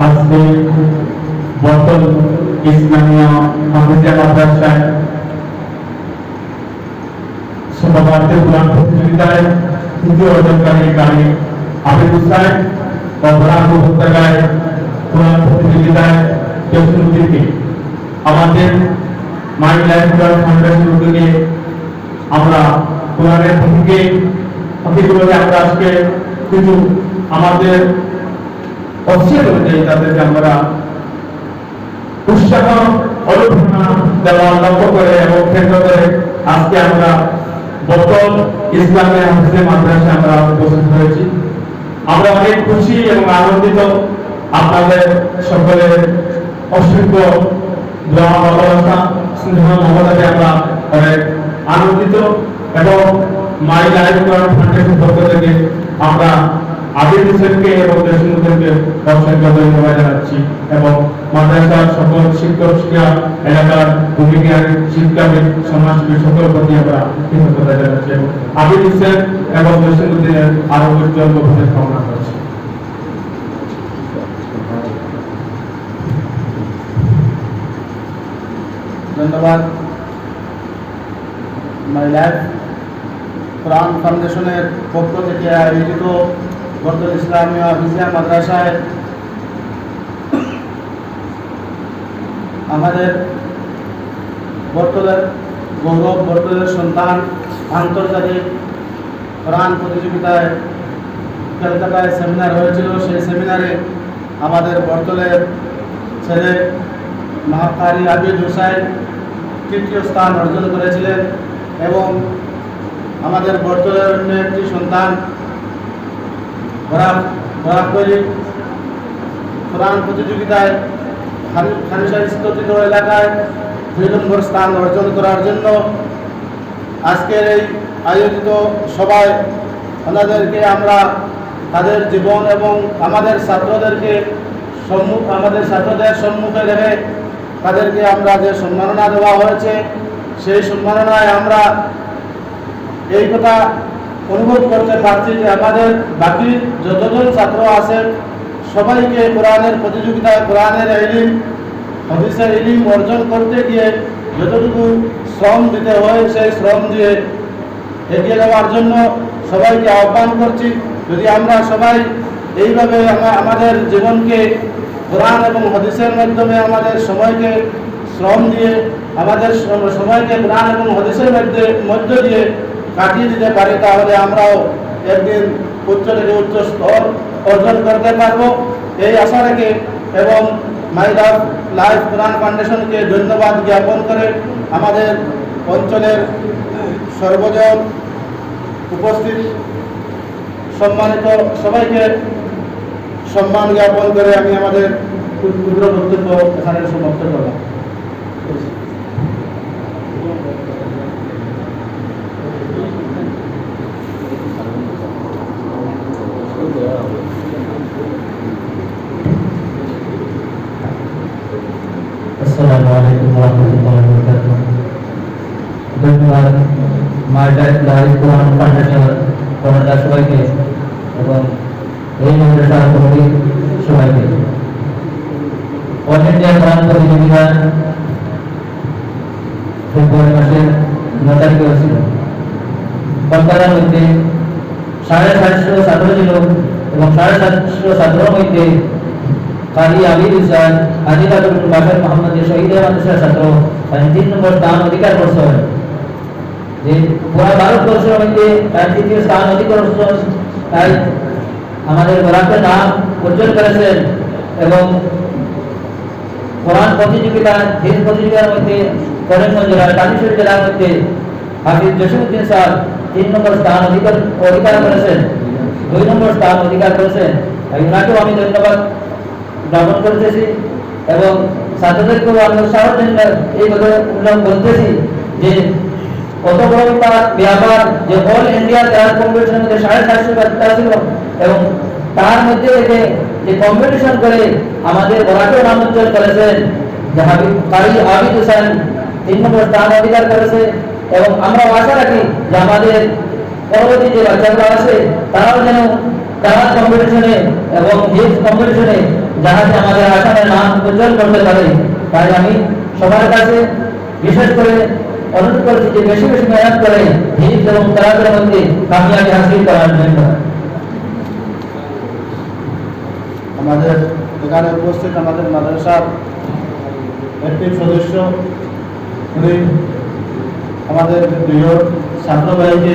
আজকে বর্তল ইসলামীয় হাফিজা মাদ্রাসায় সভাপতি কোরআন প্রতিযোগিতায় তৃতীয় অর্জনকারী গাড়ি আবিদ হুসাইন ও বরাক উপত্যকায় কোরআন প্রতিযোগিতায় জসিমুদ্দিনকে আমাদের মাইন্ড লাইফ কোরআন ফাউন্ডেশন উদ্যোগে আমরা কোরআনের থেকে হাফিজগুলোকে আমরা আজকে কিছু আমাদের অস্বীকার অনুযায়ী তাদেরকে আমরা উৎসাহ অনুপ্রেরণা দেওয়ার লক্ষ্য করে এবং কেন্দ্র করে আজকে আমরা বতল ইসলামের হাফিজে মাদ্রাসা আমরা উপস্থিত হয়েছি। আমরা অনেক খুশি এবং আনন্দিত আপনাদের সকলের অসংখ্য দোয়া ভালোবাসা, স্নেহ আমরা অনেক আনন্দিত এবং মাই লাইফ কোরআন ফাউন্ডেশন পক্ষ থেকে আমরা আবির হোসেনকে এবং জসিমুদ্দিনকে অসংখ্য ধন্যবাদ জানাচ্ছি এবং মাদ্রাসার সকল শিক্ষক শিক্ষা এলাকার ভূমিকা শিক্ষাবিদ, সমাজসেবী সকল প্রতি আমরা কৃতজ্ঞতা জানাচ্ছি এবং আবির হোসেন এবং জসিমুদ্দিনের আরও উজ্জ্বল ভবিষ্যৎ কামনা করছি। ধন্যবাদ। লাইফ কোরআন ফাউন্ডেশনের পক্ষ থেকে আয়োজিত বর্তমান ইসলামীয় হিজিয়া মাদ্রাসায় আমাদের বর্তলের গৌরব বর্তলের সন্তান আন্তর্জাতিক প্রাণ প্রতিযোগিতায় কলকাতায় সেমিনার হয়েছিল। সেই সেমিনারে আমাদের বর্তলের ছেলে মহাকারী আবিদ হুসাইন তৃতীয় স্থান অর্জন করেছিলেন। এবং আমাদের বর্তমানের অন্য একটি সন্তান কোরআন প্রতিযোগিতায় এলাকায় দুই নম্বর স্থান অর্জন করার জন্য আজকের এই আয়োজিত সভায় ওনাদেরকে আমরা তাদের জীবন এবং আমাদের ছাত্রদেরকে সম্মুখ আমাদের ছাত্রদের সম্মুখে রেখে তাদেরকে আমরা যে সম্মাননা দেওয়া হয়েছে সেই সম্মাননায় আমরা এই কথা অনুভব করতে পারছি যে আমাদের বাকি যতজন ছাত্র আছেন, সবাইকে কোরআনের প্রতিযোগিতায় কোরআনের এলিম হদিসের এলিম অর্জন করতে গিয়ে যতটুকু শ্রম দিতে হয়, সেই শ্রম দিয়ে এগিয়ে যাওয়ার জন্য সবাইকে আহ্বান করছি। যদি আমরা সবাই এইভাবে আমা- আমাদের জীবনকে কোরআন এবং হদিসের মাধ্যমে আমাদের সময়কে শ্রম দিয়ে আমাদের সময়কে কোরআন এবং হদিসের মধ্যে মধ্য দিয়ে কাটিয়ে দিতে পারি, তাহলে আমরাও একদিন উচ্চ থেকে উচ্চ স্তর অর্জন করতে পারব। এই আশা রেখে এবং মাই লাইফ কোরআন ফাউন্ডেশনকে ধন্যবাদ জ্ঞাপন করে আমাদের অঞ্চলের সর্বজন উপস্থিত সম্মানিত সবাইকে সম্মান জ্ঞাপন করে আমি আমাদের ক্ষুদ্র বক্তব্য এখানে সমাপ্ত করলাম। ধন্যবাদ মাল্টাই লাইফ কোরআন ফাউন্ডেশন কর্মচার সবাইকে এবং এই মাদ্রাসার কমিটি সবাইকে অল ইন্ডিয়া কোরআন প্রতিযোগিতা ফেব্রুয়ারি মাসের ন তারিখে হয়েছিল কলকাতার মধ্যে সাড়ে সাতশো ছাত্র ছিল এবং সাতশো ছাত্রের মধ্যে কাজী আবিদ হুসাইন আজিদাতুল বাসার মোহাম্মদ শহীদ মাদ্রাসার ছাত্র তিন নম্বর স্থান অধিকার করছেন যে পুরা ভারতবর্ষের মধ্যে তার তৃতীয় স্থান অধিকার তাই আমাদের বরাকের নাম এবং কোরআন প্রতিযোগিতা দিন প্রতিযোগিতার মধ্যে করিমগঞ্জ জেলার কালীশ্বর জেলার মধ্যে হাফিজ জসিমুদ্দিন স্যার তিন নম্বর স্থান অধিকার অধিকার করেছেন দুই নম্বর স্থান অধিকার করেছেন। ওনাকেও আমি ধন্যবাদ জ্ঞাপন করতেছি এবং ছাত্রদেরকেও আমি উৎসাহ জন্য এই কথা করতেছি যে কত বড় একটা ব্যাপার যে অল ইন্ডিয়া ক্লাস কম্পিটিশনের মধ্যে সাড়ে সাতশো বাচ্চা ছিল এবং তার মধ্যে থেকে যে কম্পিটিশন করে আমাদের বরাকেও নাম উজ্জ্বল করেছেন, যে কারি আবিদ হোসেন, তিন নম্বর স্থান অধিকার করেছে এবং আমরা আশা রাখি যে আমাদের পরবর্তী যে বাচ্চাগুলো আছে, তারাও যেন ডান্স কম্পিটিশনে এবং হিপস কম্পিটিশনে যাহাতে আমাদের আসামের নাম উজ্জ্বল করতে পারে, তাই আমি সবার কাছে বিশেষ করে অনুরোধ করছি যে বেশি বেশি মেহনত করে হিপস এবং তারাদের মধ্যে কামিয়াবি হাসিল করার জন্য। আমাদের এখানে উপস্থিত আমাদের মাদ্রাসার একটি সদস্য আমাদের প্রিয় ছাত্র ভাইকে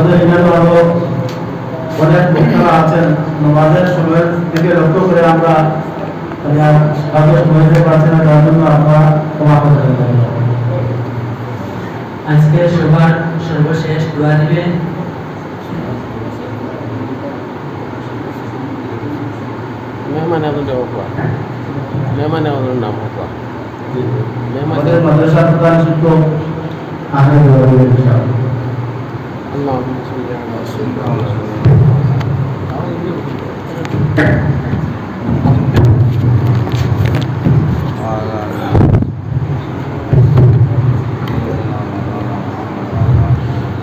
আমাদের এখানে আরও অনেক বক্তারা আছেন। আমাদের সময়ের দিকে লক্ষ্য করে আমরা কাজে সময় দিতে পারছি না তার জন্য আপনারা ক্ষমা করে দেবেন আজকে সবার সর্বশেষ দোয়া দিবেন। মেহমান এখন দেবো কোয়া মেহমান এখন নাম কোয়া মেহমান আমাদের প্রধান শিক্ষক আহমেদ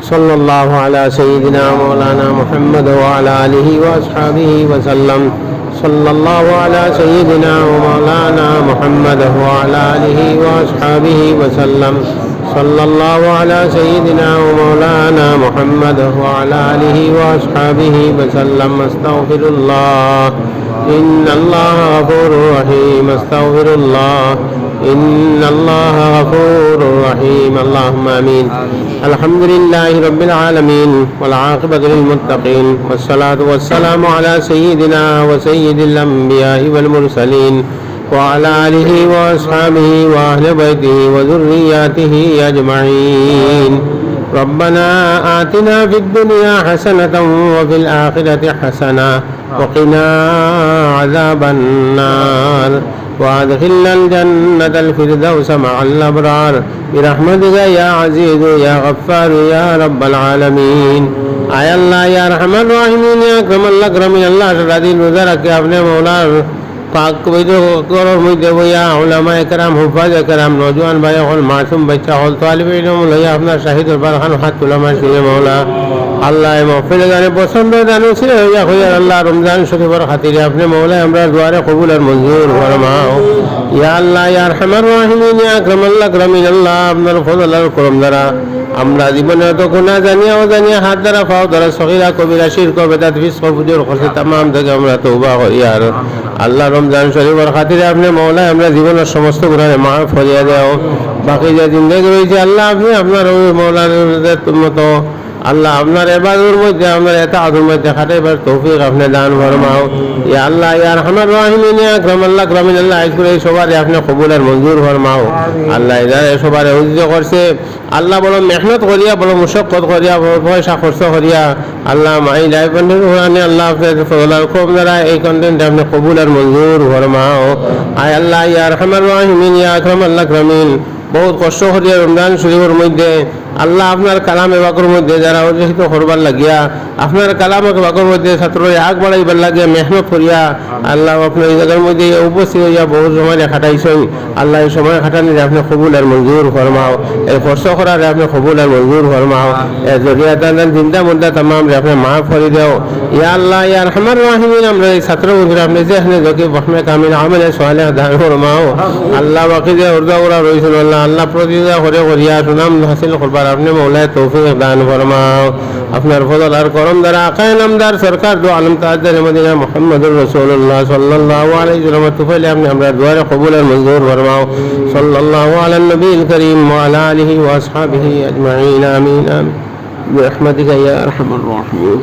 صلى الله على سيدنا مولانا محمد وعلى آله وأصحابه وسلم. صلى الله على سيدنا ومولانا محمد وعلى آله وأصحابه وسلم. صلى الله على سيدنا ومولانا محمد وعلى آله وأصحابه وسلم. أستغفر الله. إن الله غفور رحيم. أستغفر الله. إن الله غفور رحيم. اللهم آمين. الحمد لله رب العالمين والعاقبة للمتقين والصلاة والسلام على سيدنا وسيد الأنبياء والمرسلين وعلى آله وأصحابه وأهل بيته وذرياته أجمعين. ربنا آتنا في الدنيا حسنة وفي الآخرة حسنة وقنا عذاب النار. وأدخلنا الجنة الفردوس مع الأبرار. برحمتك يا عزيز يا غفار يا رب العالمين. آي الله يا رحمن الرحيم. يا یا اکرم الاکرم الله سرادی الوزرہ يا ابن مولانا. পাক করর মধ্যে বইয়া উলামা একরাম, হুফাজ একরাম, নজওয়ান ভাই হল মাসুম বাচ্চা হল তালিব লইয়া আপনার শাহিদুল বারখান হাত তুলামা ছিলে মৌলা। আল্লাহ মহফিল গানে পছন্দ জানো আল্লাহ রমজান শরীফের খাতিরে আপনি মৌলা আমরা দুয়ারে কবুল আর মঞ্জুর ফরমাও। ইয়া আল্লাহ রহমান, ইয়া আকরামাল আকরামিন আল্লাহ আপনার ফজল আর করম দ্বারা আমরা জীবনে গুণা জানিয়া হাত দ্বারা, পাও দ্বারা সহিরা কবিরা শির কবেদাত ফিস কবুজুর খসে, তামাম থেকে আমরা করি। আর আল্লাহ রমজান শরীফের খাতিরে আপনি মৌলায় আমরা জীবনের সমস্ত গুণারে মা ফরিয়া দেও। বাকি যে জিন্দগি রয়েছে, আল্লাহ আপনি আপনার মৌলার মতো আল্লাহ আপনার এবাদুর মধ্যে, আপনার এটা আদুর মধ্যে খাটাইবার তৌফিক আপনি দান ফরমাও। ইয়া আল্লাহ ইয়ার হামার রাহিমিন আকরাম আল্লাহ, আকরামিন আল্লাহ আজ করে সবারে আপনি কবুল আর মঞ্জুর ফরমাও। আল্লাহ এরা সবারে উজ্জ করছে। আল্লাহ বলো মেহনত করিয়া, বলো মুশক্কত করিয়া পয়সা খরচ করিয়া, আল্লাহ মাই লাইফ বন্ধু আল্লাহ আপনার ফজলার খুব দ্বারা এই কন্টেন্ট আপনি কবুল আর মঞ্জুর ফরমাও। আয় আল্লাহ ইয়ার হামার রাহিমিন, ইয়া আকরাম আল্লাহ, আকরামিন। বহুত কষ্ট করিয়া রমজান শরীফের মধ্যে আল্লাহ আপনার কালামে বাকর মধ্যে যারা অর্জিত করবার লাগিয়া, আপনার কালামে বাকর মধ্যে ছাত্ররা আগ বাড়াইবার লাগিয়া মেহনত করিয়া, আল্লাহ আপনার জায়গার মধ্যে উপস্থিত হইয়া বহু সময় খাটাইছেন। আল্লাহ এই সময় খাটানিরে আপনি কবুল আর মঞ্জুর ফরমাও। এই কষ্ট করারে আপনি কবুল আর মঞ্জুর ফরমাও। এর জরিয়া চিন্তা মুদ্রা তামাম রে আপনি মাফ করে দেও। ইয়া আল্লাহ, ইয়া রহমান রাহিমিন, আমরা এই ছাত্র বন্ধুরা, আপনি যে এখানে যোগে বহমে কামিল, আমলে সোয়ালে দান ফরমাও। আল্লাহ বাকি যে উর্দা উড়া রয়েছেন, আল্লাহ আল্লাহ প্রতিজা করে করিয়া সুনাম হাসিল করবার আপনি মৌলায় তৌফিক দান ফরমাও আপনার ফজল আর করম দ্বারা আকায় নামদার সরকার দো আলম তাজদার মদিনা মুহাম্মদুর রাসূলুল্লাহ সাল্লাল্লাহু আলাইহি ওয়াসাল্লাম তুফাইলে আপনি আমরা দুয়ারে কবুল আর মঞ্জুর ফরমাও সাল্লাল্লাহু আলা নবীল করিম ওয়া আলা আলিহি ওয়া আসহাবিহি আজমাইন আমিন আমিন برحمتك يا ارحم الراحمين